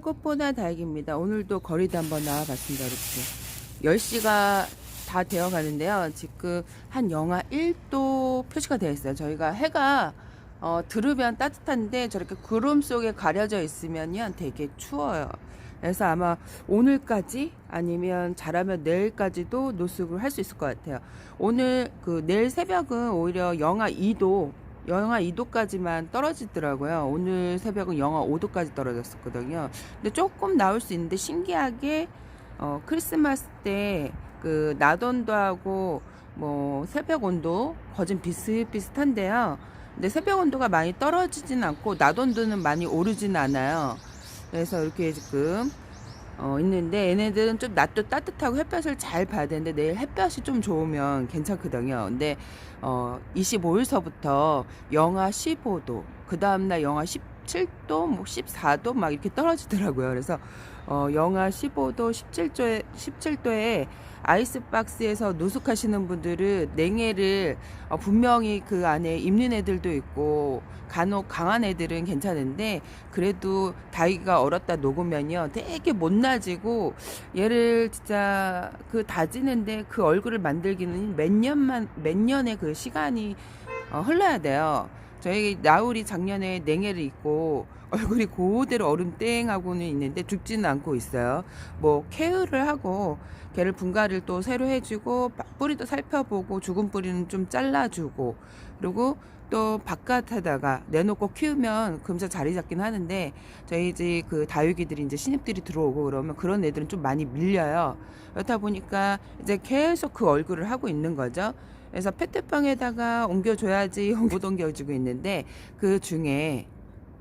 꽃보다 다육입니다. 오늘도 거리도 한번 나와봤습니다. 이렇게. 10시가 다 되어 가는데요. 지금 한 영하 1도 표시가 되어 있어요. 저희가 해가 어, 들으면 따뜻한데 저렇게 구름 속에 가려져 있으면요 되게 추워요. 그래서 아마 오늘까지 아니면 잘하면 내일까지도 노숙을 할 수 있을 것 같아요. 오늘 그 내일 새벽은 오히려 영하 2도 영하 2도까지만 떨어지더라고요. 오늘 새벽은 영하 5도까지 떨어졌었거든요. 근데 조금 나올 수 있는데 신기하게 어, 크리스마스 때 그 낮 온도하고 뭐 새벽 온도 거진 비슷비슷한데요. 근데 새벽 온도가 많이 떨어지진 않고 낮 온도는 많이 오르진 않아요. 그래서 이렇게 지금 어, 있는데 얘네들은 좀 낮도 따뜻하고 햇볕을 잘 봐야 되는데 내일 햇볕이 좀 좋으면 괜찮거든요. 근데 어, 25일서부터 영하 15도, 그 다음날 영하 17도, 뭐 14도 막 이렇게 떨어지더라고요. 그래서 어, 영하 15도, 17도에, 17도에 아이스박스에서 노숙하시는 분들은 냉해를 어, 분명히 그 안에 입는 애들도 있고 간혹 강한 애들은 괜찮은데 그래도 다이가 얼었다 녹으면요 되게 못나지고 얘를 진짜 그 다지는데 그 얼굴을 만들기는 몇 년만 몇 년의 그 시간이 어, 흘러야 돼요. 저희 나울이 작년에 냉해를 입고 얼굴이 그대로 얼음 땡하고는 있는데 죽지는 않고 있어요. 뭐 케어를 하고 걔를 분갈이를 또 새로 해주고 뿌리도 살펴보고 죽은 뿌리는 좀 잘라주고 그리고 또 바깥에다가 내놓고 키우면 금세 자리 잡긴 하는데 저희 집 그 다육이들이 이제 신입들이 들어오고 그러면 그런 애들은 좀 많이 밀려요. 그렇다 보니까 이제 계속 그 얼굴을 하고 있는 거죠. 그래서 페트병에다가 옮겨줘야지 못 옮겨주고 있는데 그 중에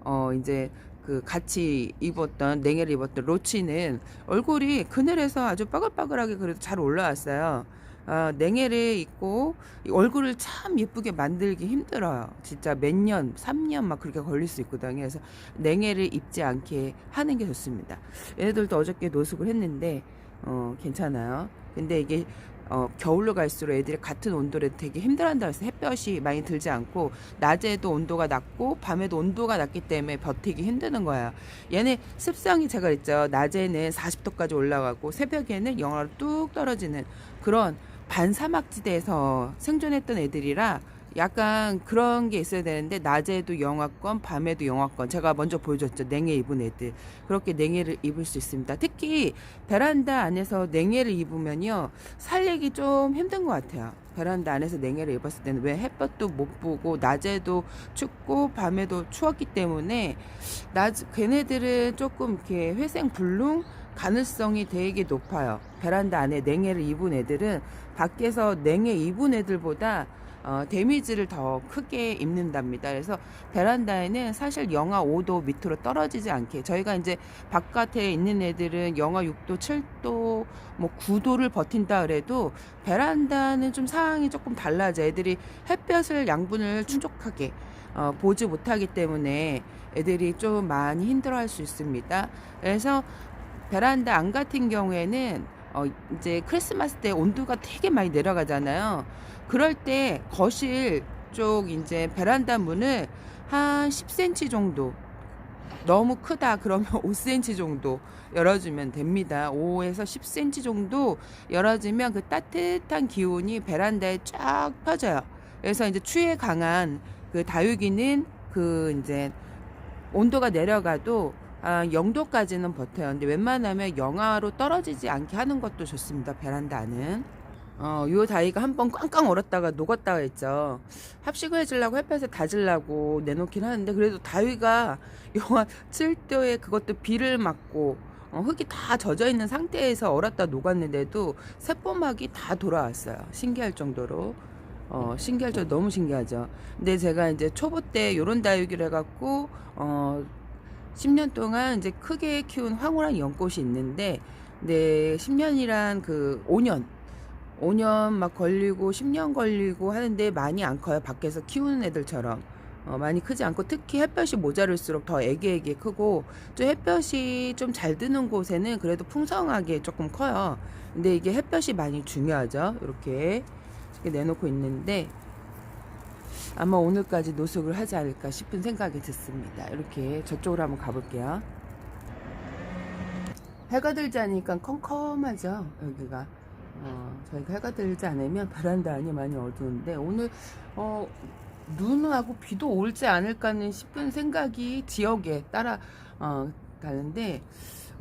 어 이제 그 같이 입었던 냉해를 입었던 로치는 얼굴이 그늘에서 아주 빠글빠글하게 그래도 잘 올라왔어요. 어, 냉해를 입고 이 얼굴을 참 예쁘게 만들기 힘들어요. 진짜 몇 년, 3년 막 그렇게 걸릴 수 있거든요. 그래서 냉해를 입지 않게 하는 게 좋습니다. 얘네들도 어저께 노숙을 했는데 어, 괜찮아요. 근데 이게 어, 겨울로 갈수록 애들이 같은 온도를 되게 힘들어한다 해서 햇볕이 많이 들지 않고 낮에도 온도가 낮고 밤에도 온도가 낮기 때문에 버티기 힘드는 거예요. 얘네 습성이 제가 있죠. 낮에는 40도까지 올라가고 새벽에는 영하로 뚝 떨어지는 그런 반사막지대에서 생존했던 애들이라 약간 그런 게 있어야 되는데 낮에도 영하권, 밤에도 영하권. 제가 먼저 보여줬죠. 냉해 입은 애들. 그렇게 냉해를 입을 수 있습니다. 특히 베란다 안에서 냉해를 입으면요. 살리기 좀 힘든 것 같아요. 베란다 안에서 냉해를 입었을 때는 왜 햇볕도 못 보고 낮에도 춥고 밤에도 추웠기 때문에 낮 걔네들은 조금 이렇게 회생 불능 가능성이 되게 높아요. 베란다 안에 냉해를 입은 애들은 밖에서 냉해 입은 애들보다 어, 데미지를 더 크게 입는답니다. 그래서 베란다에는 사실 영하 5도 밑으로 떨어지지 않게 저희가 이제 바깥에 있는 애들은 영하 6도, 7도, 뭐 9도를 버틴다 그래도 베란다는 좀 상황이 조금 달라져. 애들이 햇볕을 양분을 충족하게 어, 보지 못하기 때문에 애들이 좀 많이 힘들어 할 수 있습니다. 그래서 베란다 안 같은 경우에는 어, 이제 크리스마스 때 온도가 되게 많이 내려가잖아요. 그럴 때 거실 쪽 이제 베란다 문을 한 10cm 정도 너무 크다 그러면 5cm 정도 열어주면 됩니다. 5에서 10cm 정도 열어주면 그 따뜻한 기운이 베란다에 쫙 퍼져요. 그래서 이제 추위에 강한 그 다육이는 그 이제 온도가 내려가도 아, 0도까지는 버텨요. 근데 웬만하면 영하로 떨어지지 않게 하는 것도 좋습니다. 베란다는. 어, 요 다이가 한 번 꽝꽝 얼었다가 녹았다가 했죠. 합식을 해주려고 햇볕에 다질라고 내놓긴 하는데 그래도 다위가 영하 7도에 그것도 비를 맞고 어, 흙이 다 젖어 있는 상태에서 얼었다 녹았는데도 새뽀막이 다 돌아왔어요. 신기할 정도로. 어, 신기할 정도 너무 신기하죠. 근데 제가 이제 초보 때 요런 다육이를 해갖고 어, 10년 동안 이제 크게 키운 황홀한 연꽃이 있는데, 네, 10년이란 그 5년, 5년 막 걸리고 10년 걸리고 하는데 많이 안 커요. 밖에서 키우는 애들처럼. 어, 많이 크지 않고 특히 햇볕이 모자랄수록 더 애기애기 크고 좀 햇볕이 좀 잘 드는 곳에는 그래도 풍성하게 조금 커요. 근데 이게 햇볕이 많이 중요하죠. 이렇게 이렇게 내놓고 있는데 아마 오늘까지 노숙을 하지 않을까 싶은 생각이 듣습니다. 이렇게 저쪽으로 한번 가볼게요. 해가 들지 않으니까 컴컴하죠 여기가 어, 저희가 해가 들지 않으면 베란다 안이 많이 어두운데 오늘 어, 눈하고 비도 올지 않을까는 싶은 생각이 지역에 따라 어, 가는데 어,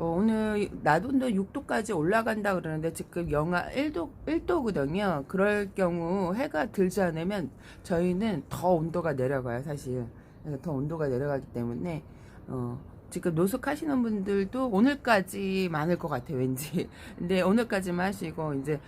오늘 낮온도 6도까지 올라간다 그러는데 지금 영하 1도 1도거든요. 그럴 경우 해가 들지 않으면 저희는 더 온도가 내려가요, 사실. 더 온도가 내려가기 때문에 어, 지금 노숙하시는 분들도 오늘까지 많을 것 같아요, 왠지. 근데 오늘까지만 하시고 이제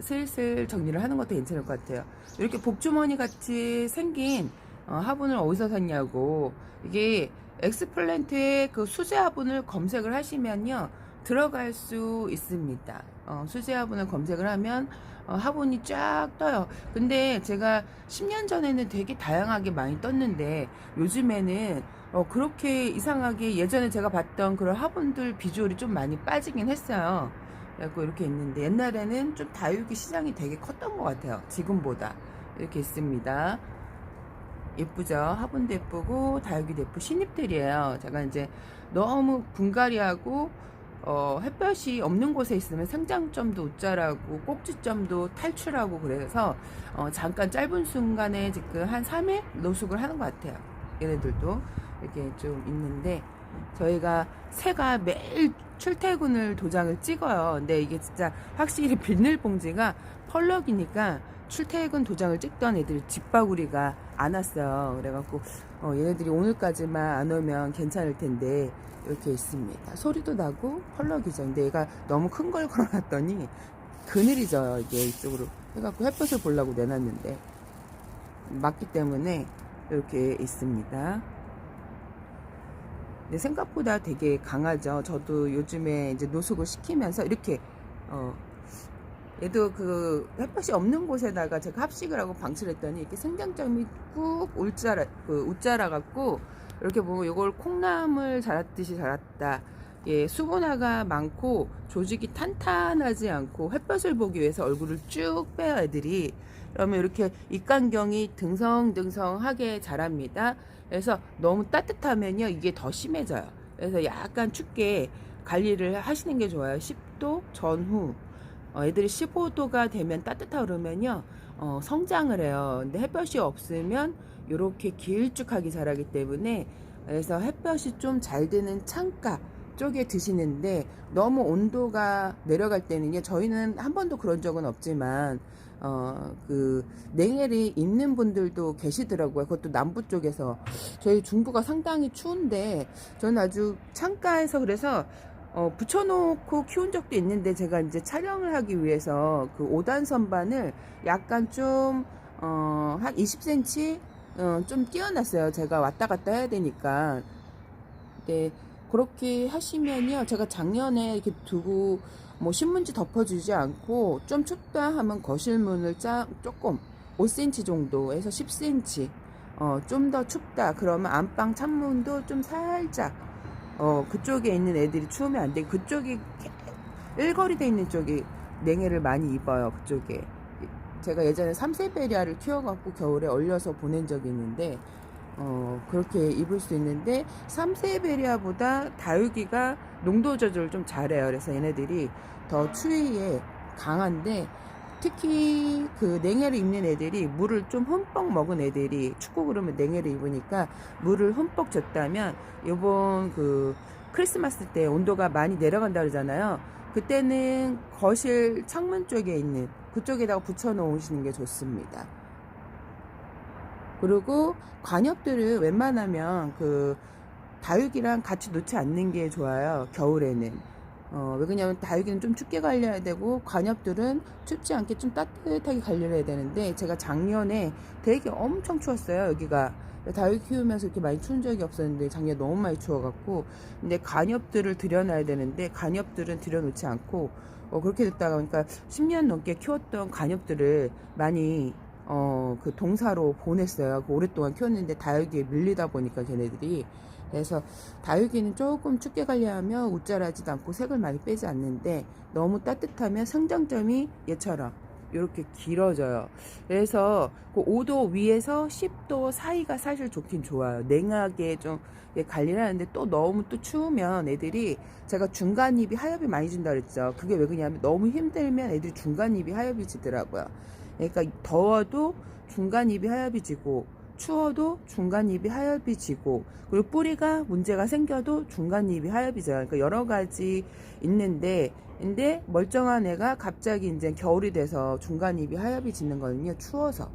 슬슬 정리를 하는 것도 괜찮을 것 같아요. 이렇게 복주머니 같이 생긴 어, 화분을 어디서 샀냐고 이게 엑스플랜트의 그 수제 화분을 검색을 하시면요 들어갈 수 있습니다. 어, 수제 화분을 검색을 하면 어, 화분이 쫙 떠요. 근데 제가 10년 전에는 되게 다양하게 많이 떴는데 요즘에는 어, 그렇게 이상하게 예전에 제가 봤던 그런 화분들 비주얼이 좀 많이 빠지긴 했어요. 그래고 이렇게 있는데 옛날에는 좀 다육이 시장이 되게 컸던 것 같아요. 지금보다 이렇게 있습니다. 예쁘죠? 화분도 예쁘고 다육이도 예쁘고 신입들이에요. 제가 이제 너무 분갈이하고 어, 햇볕이 없는 곳에 있으면 생장점도 웃자라고 꼭지점도 탈출하고 그래서 어, 잠깐 짧은 순간에 지금 한 3일 노숙을 하는 것 같아요. 얘네들도 이렇게 좀 있는데 저희가 새가 매일 출퇴근을 도장을 찍어요. 근데 이게 진짜 확실히 비닐봉지가 펄럭이니까 출퇴근 도장을 찍던 애들 집바구리가 안 왔어요. 그래갖고 어, 얘네들이 오늘까지만 안 오면 괜찮을 텐데 이렇게 있습니다. 소리도 나고 펄럭이죠. 근데 얘가 너무 큰 걸 걸어놨더니 그늘이죠. 이게 이쪽으로 해갖고 햇볕을 보려고 내놨는데 맞기 때문에 이렇게 있습니다. 근데 생각보다 되게 강하죠. 저도 요즘에 이제 노숙을 시키면서 이렇게 어 얘도 그 햇볕이 없는 곳에다가 제가 합식을 하고 방치를 했더니 이렇게 생장점이 꾹 울자라 그 웃자라 갖고 이렇게 보면 이걸 콩나물 자랐듯이 자랐다. 예, 수분화가 많고 조직이 탄탄하지 않고 햇볕을 보기 위해서 얼굴을 쭉 빼요 애들이. 그러면 이렇게 입간경이 등성등성하게 자랍니다. 그래서 너무 따뜻하면요 이게 더 심해져요. 그래서 약간 춥게 관리를 하시는 게 좋아요. 10도 전후. 어, 애들이 15도가 되면 따뜻하고 그러면요 어, 성장을 해요. 근데 햇볕이 없으면 이렇게 길쭉하게 자라기 때문에 그래서 햇볕이 좀 잘 드는 창가 쪽에 드시는데 너무 온도가 내려갈 때는요 저희는 한 번도 그런 적은 없지만 어 그 냉해를 입는 분들도 계시더라고요 그것도 남부 쪽에서 저희 중부가 상당히 추운데 저는 아주 창가에서 그래서 어, 붙여놓고 키운 적도 있는데 제가 이제 촬영을 하기 위해서 그 5단 선반을 약간 좀, 어, 한 20cm, 어, 좀 띄워놨어요. 제가 왔다 갔다 해야 되니까. 네, 그렇게 하시면요. 제가 작년에 이렇게 두고 뭐 신문지 덮어주지 않고 좀 춥다 하면 거실문을 짜, 조금 5cm 정도에서 10cm. 어, 좀 더 춥다. 그러면 안방 창문도 좀 살짝 어, 그쪽에 있는 애들이 추우면 안 돼. 그쪽이 일거리 돼 있는 쪽이 냉해를 많이 입어요. 그쪽에. 제가 예전에 삼세베리아를 키워갖고 겨울에 얼려서 보낸 적이 있는데, 어, 그렇게 입을 수 있는데, 삼세베리아보다 다육이가 농도 조절을 좀 잘해요. 그래서 얘네들이 더 추위에 강한데, 특히 그 냉해를 입는 애들이 물을 좀 흠뻑 먹은 애들이 춥고 그러면 냉해를 입으니까 물을 흠뻑 줬다면 요번 그 크리스마스 때 온도가 많이 내려간다 그러잖아요. 그때는 거실 창문 쪽에 있는 그쪽에다가 붙여 놓으시는 게 좋습니다. 그리고 관엽들을 웬만하면 그 다육이랑 같이 놓지 않는 게 좋아요. 겨울에는. 어, 왜 그러냐면 다육이는 좀 춥게 관리해야 되고 관엽들은 춥지 않게 좀 따뜻하게 관리를 해야 되는데 제가 작년에 되게 엄청 추웠어요 여기가 다육이 키우면서 이렇게 많이 추운 적이 없었는데 작년에 너무 많이 추워갖고 근데 관엽들을 들여놔야 되는데 관엽들은 들여놓지 않고 어, 그렇게 됐다가 그러니까 10년 넘게 키웠던 관엽들을 많이 어, 그 동사로 보냈어요. 그 오랫동안 키웠는데 다육이에 밀리다 보니까 걔네들이 그래서 다육이는 조금 춥게 관리하면 웃자라지도 않고 색을 많이 빼지 않는데 너무 따뜻하면 성장점이 얘처럼 이렇게 길어져요. 그래서 그 5도 위에서 10도 사이가 사실 좋긴 좋아요. 냉하게 좀 예, 관리를 하는데 또 너무 또 추우면 애들이 제가 중간입이 하엽이 많이 진다 그랬죠. 그게 왜 그러냐면 너무 힘들면 애들이 중간입이 하엽이 지더라고요. 그러니까 더워도 중간입이 하엽이 지고 추워도 중간입이 하엽이 지고 그리고 뿌리가 문제가 생겨도 중간입이 하엽이 져요. 그러니까 여러 가지 있는데 근데 멀쩡한 애가 갑자기 이제 겨울이 돼서 중간입이 하엽이 지는 거는요. 추워서.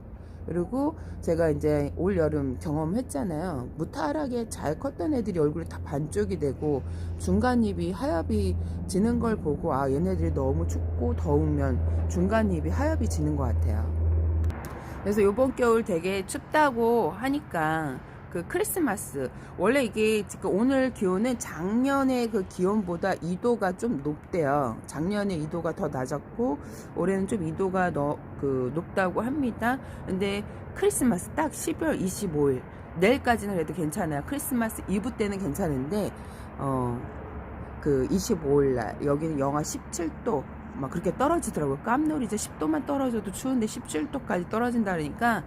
그리고 제가 이제 올 여름 경험했잖아요. 무탈하게 잘 컸던 애들이 얼굴이 다 반쪽이 되고 중간 입이 하엽이 지는 걸 보고 아 얘네들이 너무 춥고 더우면 중간 입이 하엽이 지는 것 같아요. 그래서 이번 겨울 되게 춥다고 하니까 그 크리스마스 원래 이게 지금 오늘 기온은 작년의 그 기온보다 2도가 좀 높대요. 작년에 2도가 더 낮았고 올해는 좀 2도가 더 그 높다고 합니다. 근데 크리스마스 딱 12월 25일 내일까지는 그래도 괜찮아요. 크리스마스 이브 때는 괜찮은데 어 그 25일 날 여기는 영하 17도 막 그렇게 떨어지더라고요. 깜놀이죠. 10도만 떨어져도 추운데 17도까지 떨어진다 그러니까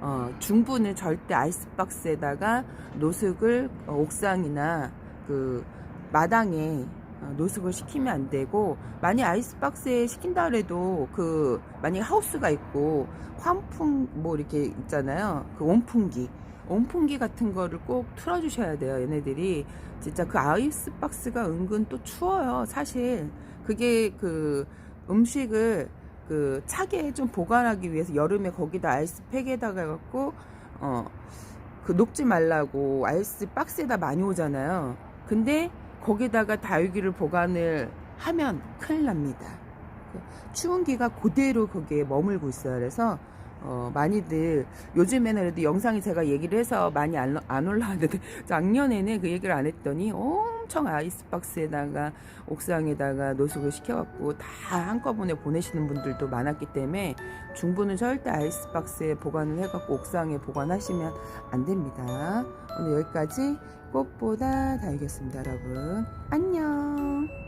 어, 중부는 절대 아이스박스에다가 노숙을 어, 옥상이나 그 마당에 어, 노숙을 시키면 안 되고 만약 아이스박스에 시킨다 그래도 그 만약 하우스가 있고 환풍 뭐 이렇게 있잖아요. 그 온풍기 온풍기 같은 거를 꼭 틀어 주셔야 돼요. 얘네들이 진짜 그 아이스박스가 은근 또 추워요. 사실 그게 그 음식을 그 차게 좀 보관하기 위해서 여름에 거기다 아이스팩에다가 해갖고 어 그 녹지 말라고 아이스 박스에다 많이 오잖아요. 근데 거기다가 다육이를 보관을 하면 큰일 납니다. 그 추운 기가 그대로 거기에 머물고 있어요. 그래서 어 많이들 요즘에는 그래도 영상에 제가 얘기를 해서 많이 안, 안 올라왔는데 작년에는 그 얘기를 안 했더니 엄청 아이스박스에다가 옥상에다가 노숙을 시켜갖고 다 한꺼번에 보내시는 분들도 많았기 때문에 중부는 절대 아이스박스에 보관을 해갖고 옥상에 보관하시면 안 됩니다. 오늘 여기까지 꽃보다 다이겠습니다, 여러분. 안녕.